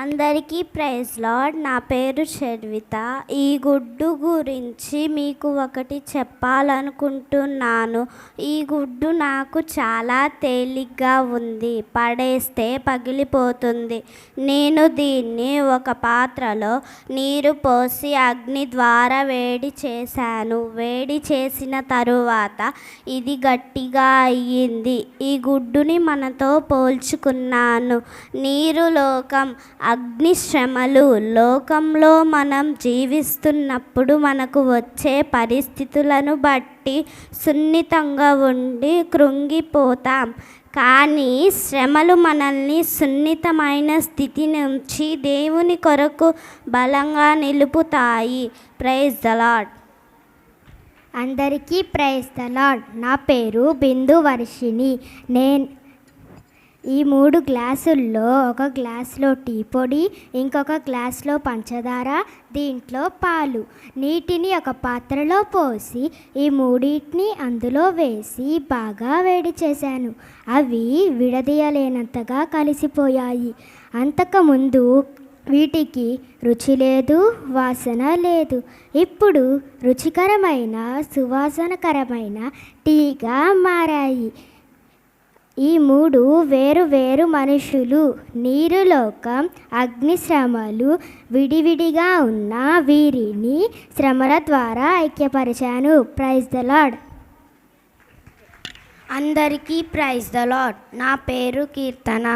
అందరికీ praise lord నా పేరు షర్విత ఈ గుడ్డు గురించి మీకు ఒకటి చెప్పాలనుకుంటున్నాను. ఈ గుడ్డు నాకు చాలా తేలిగ్గా ఉంది. పడేస్తే పగిలిపోతుంది. నేను దీన్ని ఒక పాత్రలో నీరు పోసి అగ్ని ద్వారా వేడి చేశాను. వేడి చేసిన తరువాత ఇది గట్టిగా అయ్యింది. ఈ గుడ్డుని మనతో పోల్చుకున్నాను. నీరు లోకం అగ్నిశ్రమలు లోకంలో మనం జీవిస్తున్నప్పుడు మనకు వచ్చే పరిస్థితులను బట్టి సున్నితంగా ఉండి కృంగిపోతాం. కానీ శ్రమలు మనల్ని సున్నితమైన స్థితి నుంచి దేవుని కొరకు బలంగా నిలుపుతాయి. ప్రైజ్ ద లాడ్ అందరికీ ప్రైజ్ ద లాడ్ నా పేరు బిందు వర్షిణి. నేను ఈ మూడు గ్లాసుల్లో ఒక గ్లాసులో టీ పొడి ఇంకొక గ్లాసులో పంచదార దీంట్లో పాలు. నీటిని ఒక పాత్రలో పోసి ఈ మూడింటిని అందులో వేసి బాగా వేడి చేశాను. అవి విడదీయలేనంతగా కలిసిపోయాయి. అంతకుముందు వీటికి రుచి లేదు వాసన లేదు. ఇప్పుడు రుచికరమైన సువాసనకరమైన టీగా మారాయి. ఈ మూడు వేరు వేరు మనుషులు నీరు లోకం అగ్నిశ్రమలు విడివిడిగా ఉన్న వీరిని శ్రమల ద్వారా ఐక్యపరిచాను. ప్రైజ్ ద లాడ్ అందరికీ ప్రైజ్ ద లాడ్ నా పేరు కీర్తన.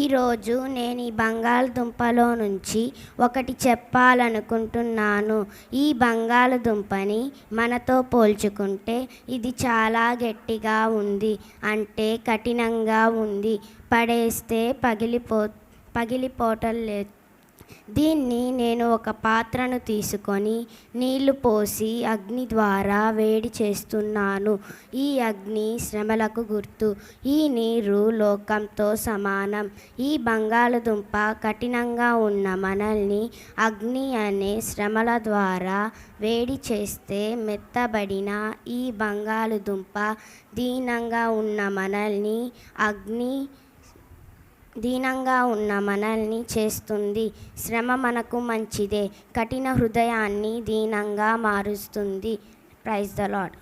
ఈరోజు నేను ఈ బంగాళదుంపలో నుంచి ఒకటి చెప్పాలనుకుంటున్నాను. ఈ బంగాళదుంపని మనతో పోల్చుకుంటే ఇది చాలా గట్టిగా ఉంది అంటే కఠినంగా ఉంది. పడేస్తే పగిలిపో పగిలిపోవటం లేదు. దీన్ని నేను ఒక పాత్రను తీసుకొని నీళ్ళు పోసి అగ్ని ద్వారా వేడి చేస్తున్నాను. ఈ అగ్ని శ్రమలకు గుర్తు. ఈ నీరు లోకంతో సమానం. ఈ బంగాళదుంప కఠినంగా ఉన్న మనల్ని అగ్ని అనే శ్రమల ద్వారా వేడి చేస్తే మెత్తబడిన ఈ బంగాళదుంప దీనంగా ఉన్న మనల్ని అగ్ని దీనంగా ఉన్న మనల్ని చేస్తుంది. శ్రమ మనకు మంచిదే. కఠిన హృదయాన్ని దీనంగా మారుస్తుంది. Praise the lord